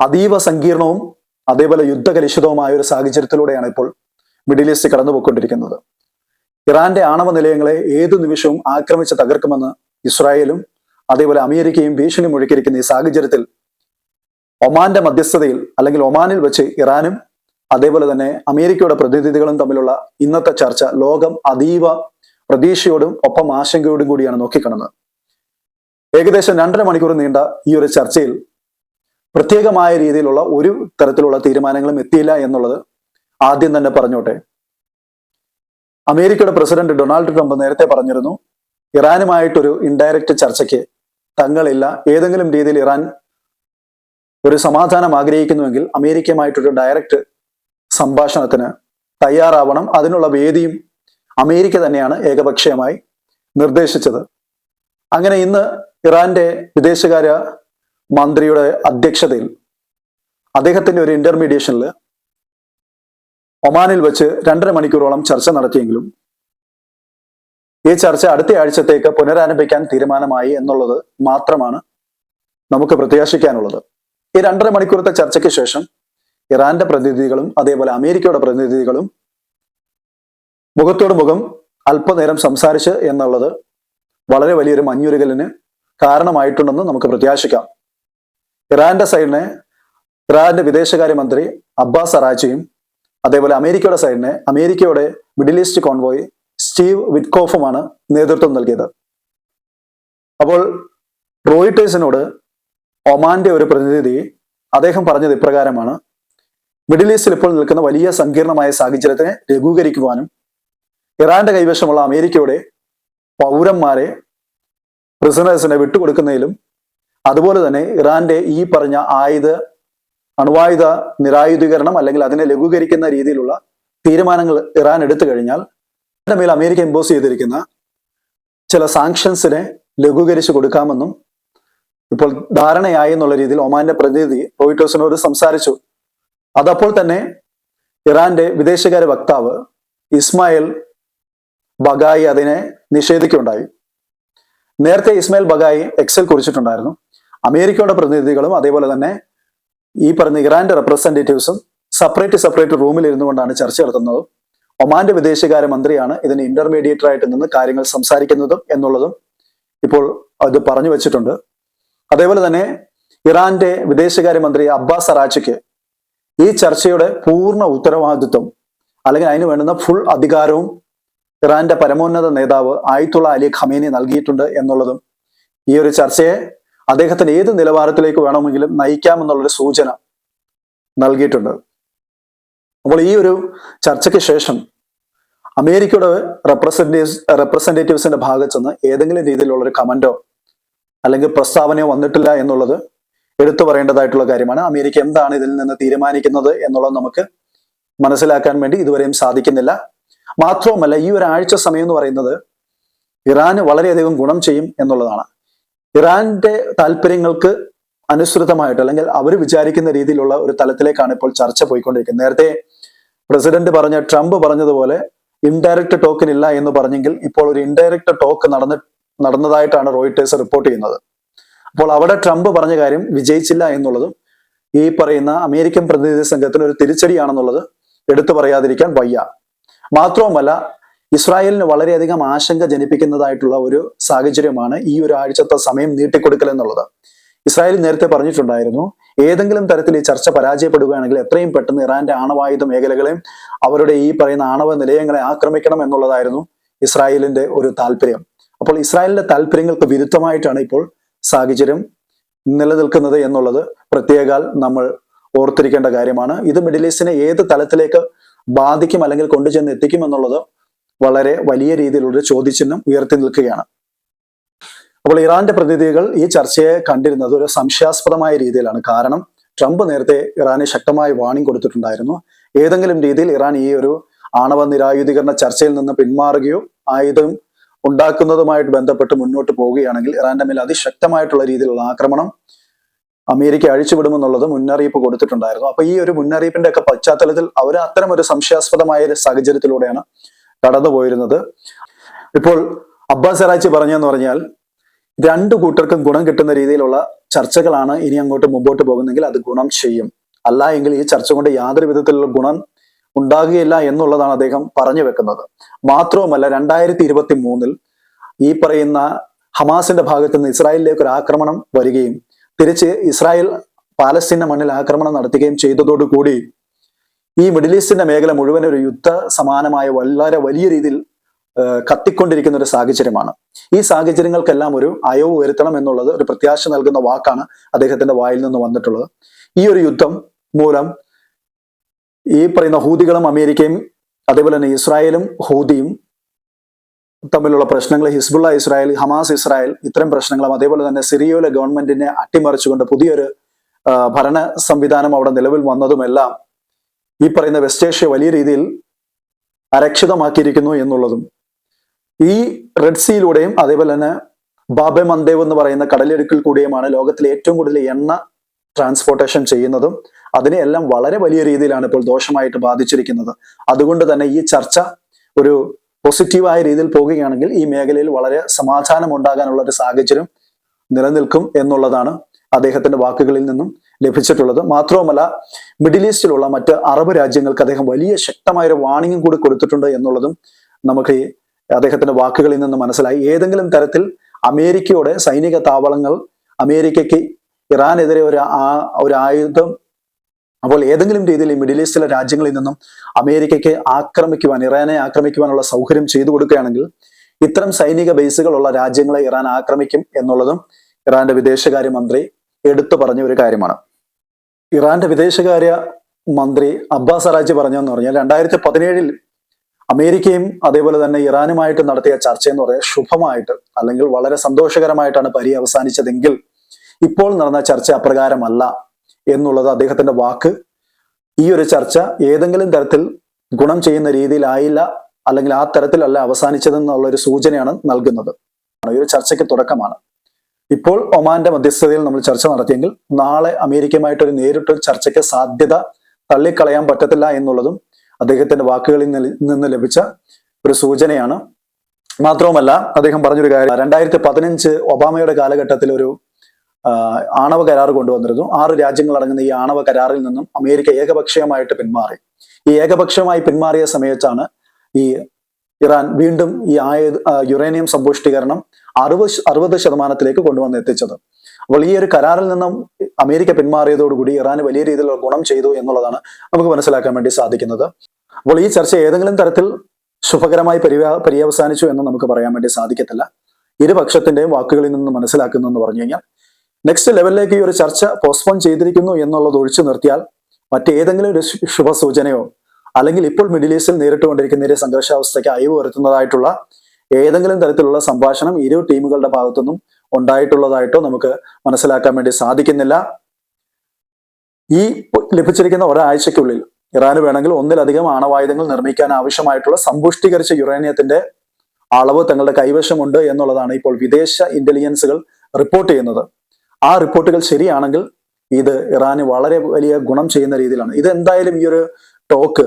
അതീവ സങ്കീർണവും അതേപോലെ യുദ്ധകലുഷിതവുമായ ഒരു സാഹചര്യത്തിലൂടെയാണ് ഇപ്പോൾ മിഡിൽ ഈസ്റ്റ് കടന്നുപോയിക്കൊണ്ടിരിക്കുന്നത്. ഇറാന്റെ ആണവ നിലയങ്ങളെ ഏതു നിമിഷവും ആക്രമിച്ച് തകർക്കുമെന്ന് ഇസ്രായേലും അതേപോലെ അമേരിക്കയും ഭീഷണി മുഴക്കിയിരിക്കുന്ന ഈ സാഹചര്യത്തിൽ ഒമാന്റെ മധ്യസ്ഥതയിൽ അല്ലെങ്കിൽ ഒമാനിൽ വെച്ച് ഇറാനും അതേപോലെ തന്നെ അമേരിക്കയുടെ പ്രതിനിധികളും തമ്മിലുള്ള ഇന്നത്തെ ചർച്ച ലോകം അതീവ പ്രതീക്ഷയോടും ഒപ്പം ആശങ്കയോടും കൂടിയാണ് നോക്കിക്കാണുന്നത്. ഏകദേശം രണ്ടര മണിക്കൂർ നീണ്ട ഈ ഒരു ചർച്ചയിൽ പ്രത്യേകമായ രീതിയിലുള്ള ഒരു തരത്തിലുള്ള തീരുമാനങ്ങളും എത്തിയില്ല എന്നുള്ളത് ആദ്യം തന്നെ പറഞ്ഞോട്ടെ. അമേരിക്കയുടെ പ്രസിഡന്റ് ഡൊണാൾഡ് ട്രംപ് നേരത്തെ പറഞ്ഞിരുന്നു ഇറാനുമായിട്ടൊരു ഇൻഡയറക്റ്റ് ചർച്ചയ്ക്ക് തങ്ങളില്ല. ഏതെങ്കിലും രീതിയിൽ ഇറാൻ ഒരു സമാധാനം ആഗ്രഹിക്കുന്നുവെങ്കിൽ അമേരിക്കയുമായിട്ടൊരു ഡയറക്റ്റ് സംഭാഷണത്തിന് തയ്യാറാവണം. അതിനുള്ള വേദിയും അമേരിക്ക തന്നെയാണ് ഏകപക്ഷീയമായി നിർദ്ദേശിച്ചത്. അങ്ങനെ ഇന്ന് ഇറാന്റെ വിദേശകാര്യ മന്ത്രിയുടെ അധ്യക്ഷതയിൽ അദ്ദേഹത്തിന്റെ ഒരു ഇന്റർമീഡിയേഷനിൽ ഒമാനിൽ വെച്ച് രണ്ടര മണിക്കൂറോളം ചർച്ച നടത്തിയെങ്കിലും ഈ ചർച്ച അടുത്ത ആഴ്ചത്തേക്ക് പുനരാരംഭിക്കാൻ തീരുമാനമായി എന്നുള്ളത് മാത്രമാണ് നമുക്ക് പ്രത്യാശിക്കാനുള്ളത്. ഈ രണ്ടര മണിക്കൂറത്തെ ചർച്ചയ്ക്ക് ശേഷം ഇറാന്റെ പ്രതിനിധികളും അതേപോലെ അമേരിക്കയുടെ പ്രതിനിധികളും മുഖത്തോട് മുഖം അല്പനേരം സംസാരിച്ച് എന്നുള്ളത് വളരെ വലിയൊരു മഞ്ഞുരുകലിന് കാരണമായിട്ടുണ്ടെന്ന് നമുക്ക് പ്രത്യാശിക്കാം. ഇറാന്റെ സൈഡിനെ ഇറാന്റെ വിദേശകാര്യമന്ത്രി അബ്ബാസ് അറാച്ചിയും അതേപോലെ അമേരിക്കയുടെ സൈഡിനെ അമേരിക്കയുടെ മിഡിൽ ഈസ്റ്റ് കോൺവോയ് സ്റ്റീവ് വിറ്റ്കോഫുമാണ് നേതൃത്വം നൽകിയത്. അപ്പോൾ റോയിട്ടേഴ്സിനോട് ഒമാന്റെ ഒരു പ്രതിനിധി അദ്ദേഹം പറഞ്ഞത് ഇപ്രകാരമാണ് മിഡിൽ ഈസ്റ്റിൽ ഇപ്പോൾ നിൽക്കുന്ന വലിയ സങ്കീർണമായ സാഹചര്യത്തെ ലഘൂകരിക്കുവാനും ഇറാന്റെ കൈവശമുള്ള അമേരിക്കയുടെ പൗരന്മാരെ പ്രിസണേഴ്സിനെ വിട്ടുകൊടുക്കുന്നതിലും അതുപോലെ തന്നെ ഇറാന്റെ ഈ പറഞ്ഞ ആയുധ അണുവായുധ നിരായുധീകരണം അല്ലെങ്കിൽ അതിനെ ലഘൂകരിക്കുന്ന രീതിയിലുള്ള തീരുമാനങ്ങൾ ഇറാൻ എടുത്തു കഴിഞ്ഞാൽ അതിന്റെ മേൽ അമേരിക്ക ഇമ്പോസ് ചെയ്തിരിക്കുന്ന ചില സാങ്ഷൻസിനെ ലഘൂകരിച്ചു കൊടുക്കാമെന്നും ഇപ്പോൾ ധാരണയായി എന്നുള്ള രീതിയിൽ ഒമാന്റെ പ്രതിനിധി റോയിട്ടേഴ്സിനോട് സംസാരിച്ചു. അതപ്പോൾ തന്നെ ഇറാന്റെ വിദേശകാര്യ വക്താവ് ഇസ്മായിൽ ബഗായി അതിനെ നിഷേധിക്കുകയുണ്ടായി. നേരത്തെ ഇസ്മായിൽ ബഗായി എക്സൽ കുറിച്ചിട്ടുണ്ടായിരുന്നു. അമേരിക്കയുടെ പ്രതിനിധികളും അതേപോലെ തന്നെ ഈ പറഞ്ഞ ഇറാന്റെ റെപ്രസെന്റേറ്റീവ്സും സെപ്പറേറ്റ് സെപ്പറേറ്റ് റൂമിൽ ഇരുന്നു കൊണ്ടാണ് ചർച്ച നടത്തുന്നതും ഒമാന്റെ വിദേശകാര്യ മന്ത്രിയാണ് ഇതിന് ഇന്റർമീഡിയേറ്റർ ആയിട്ട് നിന്ന് കാര്യങ്ങൾ സംസാരിക്കുന്നതും എന്നുള്ളതും ഇപ്പോൾ അത് പറഞ്ഞു വെച്ചിട്ടുണ്ട്. അതേപോലെ തന്നെ ഇറാന്റെ വിദേശകാര്യമന്ത്രി അബ്ബാസ് അറാച്ചിക്ക് ഈ ചർച്ചയുടെ പൂർണ ഉത്തരവാദിത്വം അല്ലെങ്കിൽ അതിന് വേണ്ടുന്ന ഫുൾ അധികാരവും ഇറാന്റെ പരമോന്നത നേതാവ് ആയിത്തുള്ള അലി ഖമേനി നൽകിയിട്ടുണ്ട് എന്നുള്ളതും ഈ ഒരു ചർച്ചയെ അദ്ദേഹത്തിന് ഏത് നിലവാരത്തിലേക്ക് വേണമെങ്കിലും നയിക്കാമെന്നുള്ളൊരു സൂചന നൽകിയിട്ടുണ്ട്. അപ്പോൾ ഈ ഒരു ചർച്ചയ്ക്ക് ശേഷം അമേരിക്കയുടെ റെപ്രസെന്റേറ്റീവ്സ് റെപ്രസെന്റേറ്റീവ്സിന്റെ ഭാഗത്ത് നിന്ന് ഏതെങ്കിലും രീതിയിലുള്ള ഒരു കമന്റോ അല്ലെങ്കിൽ പ്രസ്താവനയോ വന്നിട്ടില്ല എന്നുള്ളത് എടുത്തു പറയേണ്ടതായിട്ടുള്ള കാര്യമാണ്. അമേരിക്ക എന്താണ് ഇതിൽ നിന്ന് തീരുമാനിക്കുന്നത് എന്നുള്ളത് നമുക്ക് മനസ്സിലാക്കാൻ വേണ്ടി ഇതുവരെയും സാധിക്കുന്നില്ല. മാത്രവുമല്ല ഈ ഒരാഴ്ച സമയം എന്ന് പറയുന്നത് ഇറാന് വളരെയധികം ഗുണം ചെയ്യും എന്നുള്ളതാണ്. ഇറാന്റെ താല്പര്യങ്ങൾക്ക് അനുസൃതമായിട്ട് അല്ലെങ്കിൽ അവർ വിചാരിക്കുന്ന രീതിയിലുള്ള ഒരു തലത്തിലേക്കാണ് ഇപ്പോൾ ചർച്ച പോയിക്കൊണ്ടിരിക്കുന്നത്. നേരത്തെ പ്രസിഡന്റ് പറഞ്ഞ ട്രംപ് പറഞ്ഞതുപോലെ ഇൻഡയറക്റ്റ് ടോക്കൻ ഇല്ല എന്ന് പറഞ്ഞെങ്കിൽ ഇപ്പോൾ ഒരു ഇൻഡയറക്റ്റ് ടോക്ക് നടന്ന് നടന്നതായിട്ടാണ് റോയിട്ടേഴ്സ് റിപ്പോർട്ട് ചെയ്യുന്നത്. അപ്പോൾ അവിടെ ട്രംപ് പറഞ്ഞ കാര്യം വിജയിച്ചില്ല എന്നുള്ളതും ഈ പറയുന്ന അമേരിക്കൻ പ്രതിനിധി സംഘത്തിന് ഒരു തിരിച്ചടിയാണെന്നുള്ളത് എടുത്തു പറയാതിരിക്കാൻ വയ്യ. മാത്രവുമല്ല ഇസ്രായേലിന് വളരെയധികം ആശങ്ക ജനിപ്പിക്കുന്നതായിട്ടുള്ള ഒരു സാഹചര്യമാണ് ഈ ഒരു ആഴ്ചത്തെ സമയം നീട്ടിക്കൊടുക്കൽ എന്നുള്ളത്. ഇസ്രായേൽ നേരത്തെ പറഞ്ഞിട്ടുണ്ടായിരുന്നു ഏതെങ്കിലും തരത്തിൽ ഈ ചർച്ച പരാജയപ്പെടുകയാണെങ്കിൽ എത്രയും പെട്ടെന്ന് ഇറാന്റെ ആണവായുധ മേഖലകളെയും അവരുടെ ഈ പറയുന്ന ആണവ നിലയങ്ങളെ ആക്രമിക്കണം എന്നുള്ളതായിരുന്നു ഇസ്രായേലിന്റെ ഒരു താല്പര്യം. അപ്പോൾ ഇസ്രായേലിന്റെ താല്പര്യങ്ങൾക്ക് വിരുദ്ധമായിട്ടാണ് ഇപ്പോൾ സാഹചര്യം നിലനിൽക്കുന്നത് എന്നുള്ളത് പ്രത്യേകാൽ നമ്മൾ ഓർത്തിരിക്കേണ്ട കാര്യമാണ്. ഇത് മിഡിൽ ഈസ്റ്റിനെ ഏത് തലത്തിലേക്ക് ബാധിക്കും അല്ലെങ്കിൽ കൊണ്ടുചെന്ന് എത്തിക്കും എന്നുള്ളത് വളരെ വലിയ രീതിയിലുള്ള ചോദ്യചിഹ്നം ഉയർത്തി നിൽക്കുകയാണ്. അപ്പോൾ ഇറാന്റെ പ്രതിനിധികൾ ഈ ചർച്ചയെ കണ്ടിരുന്നത് ഒരു സംശയാസ്പദമായ രീതിയിലാണ്. കാരണം ട്രംപ് നേരത്തെ ഇറാനെ ശക്തമായ വാണിംഗ് കൊടുത്തിട്ടുണ്ടായിരുന്നു. ഏതെങ്കിലും രീതിയിൽ ഇറാൻ ഈ ഒരു ആണവ നിരായുധീകരണ ചർച്ചയിൽ നിന്ന് പിന്മാറുകയോ ആയുധം ഉണ്ടാക്കുന്നതുമായിട്ട് ബന്ധപ്പെട്ട് മുന്നോട്ട് പോവുകയാണെങ്കിൽ ഇറാന്റെ മേൽ അതിശക്തമായിട്ടുള്ള രീതിയിലുള്ള ആക്രമണം അമേരിക്ക അഴിച്ചുവിടുമെന്നുള്ളത് മുന്നറിയിപ്പ് കൊടുത്തിട്ടുണ്ടായിരുന്നു. അപ്പൊ ഈ ഒരു മുന്നറിയിപ്പിന്റെ ഒക്കെ പശ്ചാത്തലത്തിൽ അവർ അത്തരം ഒരു സംശയാസ്പദമായ ഒരു സാഹചര്യത്തിലൂടെയാണ് കടന്നുപോയിരുന്നത് ഇപ്പോൾ അബ്ബാസ് എറാച്ചി പറഞ്ഞെന്ന് പറഞ്ഞാൽ രണ്ടു കൂട്ടർക്കും ഗുണം കിട്ടുന്ന രീതിയിലുള്ള ചർച്ചകളാണ് ഇനി അങ്ങോട്ട് മുമ്പോട്ട് പോകുന്നെങ്കിൽ അത് ഗുണം ചെയ്യും. അല്ല എങ്കിൽ ഈ ചർച്ച കൊണ്ട് യാതൊരു വിധത്തിലുള്ള ഗുണം ഉണ്ടാകുകയില്ല എന്നുള്ളതാണ് അദ്ദേഹം പറഞ്ഞു വെക്കുന്നത്. മാത്രവുമല്ല രണ്ടായിരത്തി ഇരുപത്തി മൂന്നിൽ ഈ പറയുന്ന ഹമാസിന്റെ ഭാഗത്ത് നിന്ന് ഇസ്രായേലിലേക്ക് ഒരു ആക്രമണം വരികയും തിരിച്ച് ഇസ്രായേൽ പാലസ്തീന്റെ മണ്ണിൽ ആക്രമണം നടത്തുകയും ചെയ്തതോടുകൂടി ഈ മിഡിൽ ഈസ്റ്റിന്റെ മേഖല മുഴുവൻ ഒരു യുദ്ധ സമാനമായ വളരെ വലിയ രീതിയിൽ കത്തിക്കൊണ്ടിരിക്കുന്ന ഒരു സാഹചര്യമാണ്. ഈ സാഹചര്യങ്ങൾക്കെല്ലാം ഒരു അയവ് വരുത്തണം എന്നുള്ളത് ഒരു പ്രത്യാശ നൽകുന്ന വാക്കാണ് അദ്ദേഹത്തിന്റെ വായിൽ നിന്ന് വന്നിട്ടുള്ളത്. ഈ ഒരു യുദ്ധം മൂലം ഈ പറയുന്ന ഹൂതികളും അമേരിക്കയും അതേപോലെ തന്നെ ഇസ്രായേലും ഹൂതിയും തമ്മിലുള്ള പ്രശ്നങ്ങൾ ഹിസ്ബുള്ള ഇസ്രായേൽ ഹമാസ് ഇസ്രായേൽ ഇത്തരം പ്രശ്നങ്ങളും അതേപോലെ തന്നെ സിറിയയിലെ ഗവൺമെന്റിനെ അട്ടിമറിച്ചുകൊണ്ട് പുതിയൊരു ഭരണ സംവിധാനം അവിടെ നിലവിൽ വന്നതുമെല്ലാം ഈ പറയുന്ന വെസ്റ്റ് ഏഷ്യ വലിയ രീതിയിൽ അരക്ഷിതമാക്കിയിരിക്കുന്നു എന്നുള്ളതും ഈ റെഡ് സീയിലൂടെയും അതേപോലെ തന്നെ ബാബെ മന്ദേവ് എന്ന് പറയുന്ന കടലിടുക്കിൽ കൂടിയുമാണ് ലോകത്തിലെ ഏറ്റവും കൂടുതൽ എണ്ണ ട്രാൻസ്പോർട്ടേഷൻ ചെയ്യുന്നതും അതിനെയെല്ലാം വളരെ വലിയ രീതിയിലാണ് ഇപ്പോൾ ദോഷമായിട്ട് ബാധിച്ചിരിക്കുന്നത്. അതുകൊണ്ട് തന്നെ ഈ ചർച്ച ഒരു പോസിറ്റീവായ രീതിയിൽ പോകുകയാണെങ്കിൽ ഈ മേഖലയിൽ വളരെ സമാധാനം ഉണ്ടാകാനുള്ള ഒരു സാഹചര്യം നിലനിൽക്കും എന്നുള്ളതാണ് അദ്ദേഹത്തിന്റെ വാക്കുകളിൽ നിന്നും ലഭിച്ചിട്ടുള്ളത്. മാത്രവുമല്ല മിഡിൽ ഈസ്റ്റിലുള്ള മറ്റ് അറബ് രാജ്യങ്ങൾക്ക് അദ്ദേഹം വലിയ ശക്തമായ ഒരു വാണിംഗും കൂടി കൊടുത്തിട്ടുണ്ട് എന്നുള്ളതും നമുക്ക് അദ്ദേഹത്തിന്റെ വാക്കുകളിൽ നിന്ന് മനസ്സിലായി. ഏതെങ്കിലും തരത്തിൽ അമേരിക്കയുടെ സൈനിക താവളങ്ങൾ അമേരിക്കയ്ക്ക് ഇറാനെതിരെ ഒരു ആ- ഒരു ആയുധം അപ്പോൾ ഏതെങ്കിലും രീതിയിൽ ഈ മിഡിൽ ഈസ്റ്റിലെ രാജ്യങ്ങളിൽ നിന്നും അമേരിക്കയ്ക്ക് ആക്രമിക്കുവാൻ ഇറാനെ ആക്രമിക്കുവാനുള്ള സൗകര്യം ചെയ്തു കൊടുക്കുകയാണെങ്കിൽ ഇത്തരം സൈനിക ബേസുകളുള്ള രാജ്യങ്ങളെ ഇറാൻ ആക്രമിക്കും എന്നുള്ളതും ഇറാന്റെ വിദേശകാര്യമന്ത്രി എടുത്തു പറഞ്ഞ ഒരു കാര്യമാണ്. ഇറാന്റെ വിദേശകാര്യ മന്ത്രി അബ്ബാസ് അറാജി പറഞ്ഞതെന്ന് പറഞ്ഞാൽ രണ്ടായിരത്തി പതിനേഴിൽ അമേരിക്കയും അതേപോലെ തന്നെ ഇറാനുമായിട്ട് നടത്തിയ ചർച്ച എന്ന് പറയാൻ ശുഭമായിട്ട് അല്ലെങ്കിൽ വളരെ സന്തോഷകരമായിട്ടാണ് പരി അവസാനിച്ചതെങ്കിൽ ഇപ്പോൾ നടന്ന ചർച്ച അപ്രകാരമല്ല എന്നുള്ളത് അദ്ദേഹത്തിന്റെ വാക്ക്. ഈ ഒരു ചർച്ച ഏതെങ്കിലും തരത്തിൽ ഗുണം ചെയ്യുന്ന രീതിയിലായില്ല അല്ലെങ്കിൽ ആ തരത്തിലല്ല അവസാനിച്ചതെന്നുള്ള ഒരു സൂചനയാണ് നൽകുന്നത്. ഈ ഒരു ചർച്ചയ്ക്ക് തുടക്കമാണ്. ഇപ്പോൾ ഒമാന്റെ മധ്യസ്ഥതയിൽ നമ്മൾ ചർച്ച നടത്തിയെങ്കിൽ നാളെ അമേരിക്കയുമായിട്ടൊരു നേരിട്ട് ചർച്ചയ്ക്ക് സാധ്യത തള്ളിക്കളയാൻ പറ്റത്തില്ല എന്നുള്ളതും അദ്ദേഹത്തിന്റെ വാക്കുകളിൽ നിന്ന് ലഭിച്ച ഒരു സൂചനയാണ്. മാത്രവുമല്ല അദ്ദേഹം പറഞ്ഞൊരു കാര്യം രണ്ടായിരത്തി പതിനഞ്ച് ഒബാമയുടെ കാലഘട്ടത്തിൽ ഒരു ആണവ കരാർ കൊണ്ടുവന്നിരുന്നു. ആറ് രാജ്യങ്ങൾ അടങ്ങുന്ന ഈ ആണവ കരാറിൽ നിന്നും അമേരിക്ക ഏകപക്ഷീയമായിട്ട് പിന്മാറി. ഈ ഏകപക്ഷീയമായി പിന്മാറിയ സമയത്താണ് ഈ ഇറാൻ വീണ്ടും ഈ ആയ യുറേനിയം സമ്പുഷ്ടീകരണം അറുപത് അറുപത് ശതമാനത്തിലേക്ക് കൊണ്ടുവന്ന് എത്തിച്ചത്. അപ്പോൾ ഈ ഒരു കരാറിൽ നിന്നും അമേരിക്ക പിന്മാറിയതോടുകൂടി ഇറാൻ വലിയ രീതിയിലുള്ള ഗുണം ചെയ്തു എന്നുള്ളതാണ് നമുക്ക് മനസ്സിലാക്കാൻ വേണ്ടി സാധിക്കുന്നത്. അപ്പോൾ ഈ ചർച്ച ഏതെങ്കിലും തരത്തിൽ ശുഭകരമായി പരിവ പര്യവസാനിച്ചു എന്ന് നമുക്ക് പറയാൻ വേണ്ടി സാധിക്കത്തില്ല. ഇരുപക്ഷത്തിന്റെയും വാക്കുകളിൽ നിന്ന് മനസ്സിലാക്കുന്നു എന്ന് പറഞ്ഞു കഴിഞ്ഞാൽ നെക്സ്റ്റ് ലെവലിലേക്ക് ഈ ഒരു ചർച്ച പോസ്റ്റ്പോൺ ചെയ്തിരിക്കുന്നു എന്നുള്ളത് ഒഴിച്ചു നിർത്തിയാൽ മറ്റേതെങ്കിലും ഒരു ശുഭസൂചനയോ അല്ലെങ്കിൽ ഇപ്പോൾ മിഡിൽ ഈസ്റ്റിൽ നേരിട്ടുകൊണ്ടിരിക്കുന്ന ഒരു സംഘർഷാവസ്ഥയ്ക്ക് അയവ് വരുത്തുന്നതായിട്ടുള്ള ഏതെങ്കിലും തരത്തിലുള്ള സംഭാഷണം ഇരു ടീമുകളുടെ ഭാഗത്തുനിന്നും ഉണ്ടായിട്ടുള്ളതായിട്ടോ നമുക്ക് മനസ്സിലാക്കാൻ വേണ്ടി സാധിക്കുന്നില്ല. ഈ ലഭിച്ചിരിക്കുന്ന ഒരാഴ്ചയ്ക്കുള്ളിൽ ഇറാന് വേണമെങ്കിൽ ഒന്നിലധികം ആണവായുധങ്ങൾ നിർമ്മിക്കാൻ ആവശ്യമായിട്ടുള്ള സമ്പുഷ്ടീകരിച്ച യുറേനിയത്തിന്റെ അളവ് തങ്ങളുടെ കൈവശമുണ്ട് എന്നുള്ളതാണ് ഇപ്പോൾ വിദേശ ഇന്റലിജൻസുകൾ റിപ്പോർട്ട് ചെയ്യുന്നത്. ആ റിപ്പോർട്ടുകൾ ശരിയാണെങ്കിൽ ഇത് ഇറാന് വളരെ വലിയ ഗുണം ചെയ്യുന്ന രീതിയിലാണ്. ഇത് എന്തായാലും ഈ ഒരു ടോക്ക്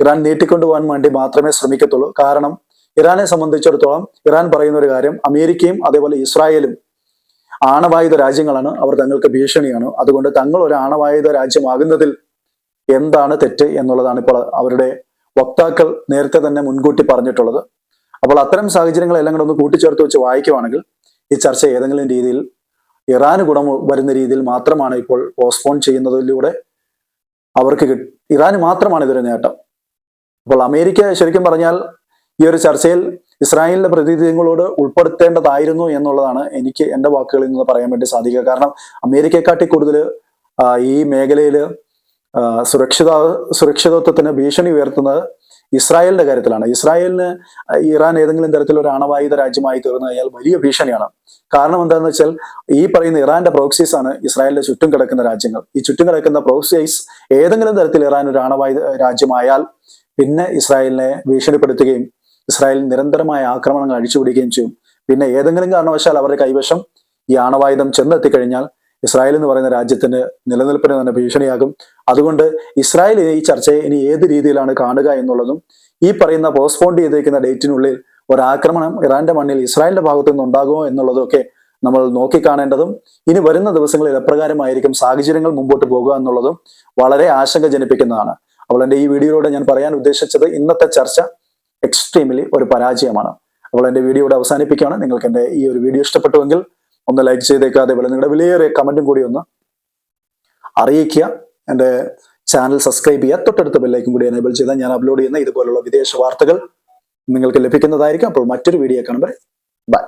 ഇറാൻ നീട്ടിക്കൊണ്ടുപോകാൻ വേണ്ടി മാത്രമേ ശ്രമിക്കത്തുള്ളൂ. കാരണം ഇറാനെ സംബന്ധിച്ചിടത്തോളം ഇറാൻ പറയുന്ന ഒരു കാര്യം അമേരിക്കയും അതേപോലെ ഇസ്രായേലും ആണവായുധ രാജ്യങ്ങളാണ്. അവർ തങ്ങൾക്ക് ഭീഷണിയാണ്. അതുകൊണ്ട് തങ്ങൾ ഒരു ആണവായുധ രാജ്യമാകുന്നതിൽ എന്താണ് തെറ്റ് എന്നുള്ളതാണ് ഇപ്പോൾ അവരുടെ വക്താക്കൾ നേരത്തെ തന്നെ മുൻകൂട്ടി പറഞ്ഞിട്ടുള്ളത്. അപ്പോൾ അത്തരം സാഹചര്യങ്ങളെല്ലാം കൂടെ ഒന്ന് കൂട്ടിച്ചേർത്ത് വെച്ച് വായിക്കുവാണെങ്കിൽ ഈ ചർച്ച ഏതെങ്കിലും രീതിയിൽ ഇറാന് ഗുണം വരുന്ന രീതിയിൽ മാത്രമാണ് ഇപ്പോൾ പോസ്റ്റ്പോൺ ചെയ്യുന്നതിലൂടെ അവർക്ക് ഇറാന് മാത്രമാണ് ഇതൊരു നേട്ടം. അപ്പോൾ അമേരിക്ക ശരിക്കും പറഞ്ഞാൽ ഈ ഒരു ചർച്ചയിൽ ഇസ്രായേലിന്റെ പ്രതിനിധികളോട് ഉൾപ്പെടുത്തേണ്ടതായിരുന്നു എന്നുള്ളതാണ് എനിക്ക് എന്റെ വാക്കുകളിൽ നിന്ന് പറയാൻ വേണ്ടി സാധിക്കുക. കാരണം അമേരിക്കയെക്കാട്ടി കൂടുതൽ ഈ മേഖലയിൽ സുരക്ഷിത സുരക്ഷിതത്വത്തിന് ഭീഷണി ഉയർത്തുന്നത് ഇസ്രായേലിന്റെ കാര്യത്തിലാണ്. ഇസ്രായേലിന് ഇറാൻ ഏതെങ്കിലും തരത്തിൽ ഒരു ആണവായുധ രാജ്യമായി തീർന്നു കഴിഞ്ഞാൽ വലിയ ഭീഷണിയാണ്. കാരണം എന്താണെന്ന് വെച്ചാൽ ഈ പറയുന്ന ഇറാന്റെ പ്രോക്സീസ് ആണ് ഇസ്രായേലിന്റെ ചുറ്റും കിടക്കുന്ന രാജ്യങ്ങൾ. ഈ ചുറ്റും കിടക്കുന്ന പ്രോക്സീസ് ഏതെങ്കിലും തരത്തിൽ ഇറാൻ ഒരു ആണവായുധ രാജ്യമായാൽ പിന്നെ ഇസ്രായേലിനെ ഭീഷണിപ്പെടുത്തുകയും ഇസ്രായേൽ നിരന്തരമായ ആക്രമണങ്ങൾ അഴിച്ചുപിടിക്കുകയും ചെയ്യും. പിന്നെ ഏതെങ്കിലും കാരണവശാൽ അവരുടെ കൈവശം ഈ ആണവായുധം ചെന്നെത്തിക്കഴിഞ്ഞാൽ ഇസ്രായേൽ എന്ന് പറയുന്ന രാജ്യത്തിന് നിലനിൽപ്പിന് തന്നെ ഭീഷണിയാകും അതുകൊണ്ട് ഇസ്രായേൽ ഈ ചർച്ചയെ ഇനി ഏത് രീതിയിലാണ് കാണുക എന്നുള്ളതും ഈ പറയുന്ന പോസ്റ്റ്പോൺ ചെയ്തിരിക്കുന്ന ഡേറ്റിനുള്ളിൽ ഒരു ആക്രമണം ഇറാന്റെ മണ്ണിൽ ഇസ്രായേലിന്റെ ഭാഗത്തു നിന്ന് ഉണ്ടാകുമോ എന്നുള്ളതൊക്കെ നമ്മൾ നോക്കിക്കാണേണ്ടതും ഇനി വരുന്ന ദിവസങ്ങളിൽ എപ്രകാരമായിരിക്കും സാഹചര്യങ്ങൾ മുമ്പോട്ട് പോകുക എന്നുള്ളതും വളരെ ആശങ്ക ജനിപ്പിക്കുന്നതാണ്. അപ്പോൾ എന്റെ ഈ വീഡിയോയിലൂടെ ഞാൻ പറയാൻ ഉദ്ദേശിച്ചത് ഇന്നത്തെ ചർച്ച എക്സ്ട്രീംലി ഒരു പരാജയമാണ്. അപ്പോൾ എന്റെ വീഡിയോ ഇവിടെ അവസാനിപ്പിക്കുകയാണ്. നിങ്ങൾക്ക് എന്റെ ഈ ഒരു വീഡിയോ ഇഷ്ടപ്പെട്ടുവെങ്കിൽ ഒന്ന് ലൈക്ക് ചെയ്തേക്കുക. അതേപോലെ നിങ്ങളുടെ വിലയേറിയ കമന്റും കൂടി ഒന്ന് അറിയിക്കുക. എന്റെ ചാനൽ സബ്സ്ക്രൈബ് ചെയ്യുക. തൊട്ടടുത്ത ബെല്ലൈക്കും കൂടി എനേബിൾ ചെയ്താൽ ഞാൻ അപ്ലോഡ് ചെയ്യുന്ന ഇതുപോലുള്ള വിദേശ വാർത്തകൾ നിങ്ങൾക്ക് ലഭിക്കുന്നതായിരിക്കും. അപ്പോൾ മറ്റൊരു വീഡിയോ കാണുമ്പോൾ ബൈ